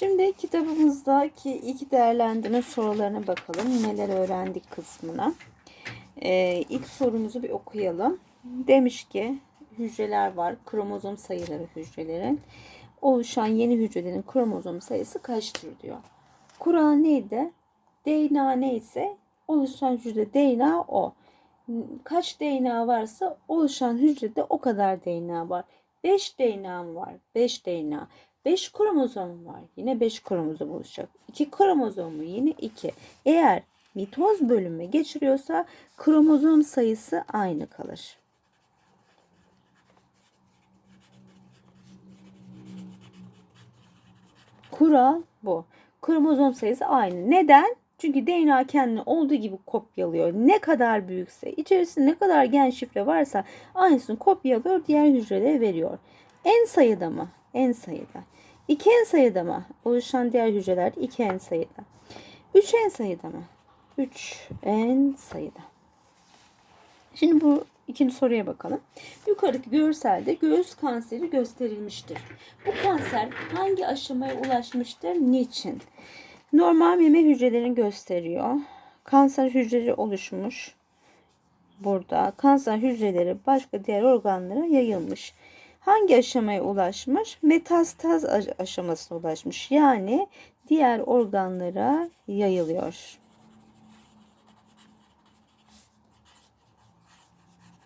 Şimdi kitabımızdaki iki değerlendirme sorularına bakalım. Neler öğrendik kısmına. Ee, ilk sorumuzu bir okuyalım. Demiş ki hücreler var. Kromozom sayıları hücrelerin. Oluşan yeni hücrelerin kromozom sayısı kaçtır diyor. Kural neydi? DNA neyse oluşan hücre DNA o. Kaç DNA varsa oluşan hücrede o kadar DNA var. 5 DNA var. 5 DNA. 5 kromozom var. Yine 5 kromozom olacak. 2 kromozom mu? Yine 2. Eğer mitoz bölünme geçiriyorsa kromozom sayısı aynı kalır. Kural bu. Kromozom sayısı aynı. Neden? Çünkü DNA kendini olduğu gibi kopyalıyor. Ne kadar büyükse, içerisinde ne kadar gen şifre varsa aynısını kopyalıyor, diğer hücrelere veriyor. En sayıda mı? En sayıda. 2 en sayıda mı? Oluşan diğer hücreler 2 en sayıda. 3 en sayıda mı? 3 en sayıda. Şimdi bu ikinci soruya bakalım. Yukarıdaki görselde göğüs kanseri gösterilmiştir. Bu kanser hangi aşamaya ulaşmıştır? Niçin? Normal meme hücrelerini gösteriyor. Kanser hücreleri oluşmuş. Burada kanser hücreleri başka diğer organlara yayılmış. Hangi aşamaya ulaşmış? Metastaz aşamasına ulaşmış. Yani diğer organlara yayılıyor.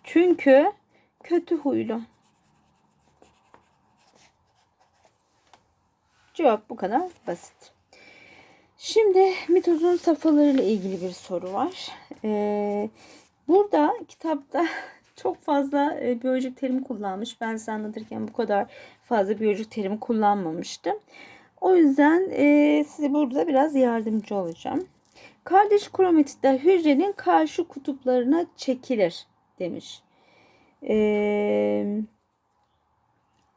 Çünkü kötü huylu. Cevap bu kadar basit. Şimdi mitozun safhalarıyla ilgili bir soru var. Ee, burada kitapta çok fazla e, biyolojik terim kullanmış. Ben size anlatırken bu kadar fazla biyolojik terimi kullanmamıştım. O yüzden e, size burada biraz yardımcı olacağım. Kardeş kromatitler hücrenin karşı kutuplarına çekilir demiş. Ee,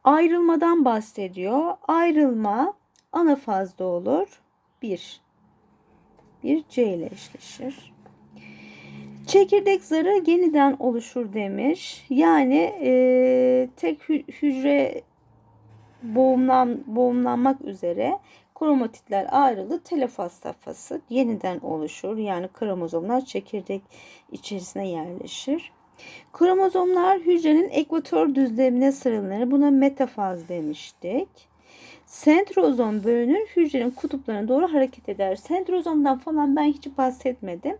ayrılmadan bahsediyor. Ayrılma ana fazda olur. 1. 1 C ile eşleşir. Çekirdek zarı yeniden oluşur demiş. Yani e, tek hücre boğumlan, boğumlanmak üzere kromatitler ayrılır. Telefaz safhası yeniden oluşur. Yani kromozomlar çekirdek içerisine yerleşir. Kromozomlar hücrenin ekvator düzlemine sıralanır. Buna metafaz demiştik. Sentrozom bölünür. Hücrenin kutuplarına doğru hareket eder. Sentrozomdan falan ben hiç bahsetmedim.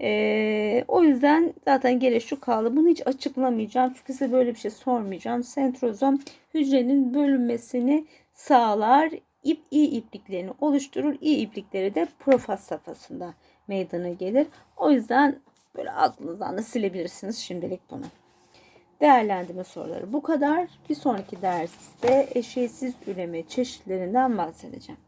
Ee, o yüzden zaten gene şu kaldı. Bunu hiç açıklamayacağım. Çünkü size böyle bir şey sormayacağım. Sentrozom hücrenin bölünmesini sağlar. İp iyi ipliklerini oluşturur. İyi iplikleri de profaz safhasında meydana gelir. O yüzden böyle aklınızdan da silebilirsiniz şimdilik bunu. Değerlendirme soruları bu kadar. Bir sonraki derste eşeğsiz üreme çeşitlerinden bahsedeceğim.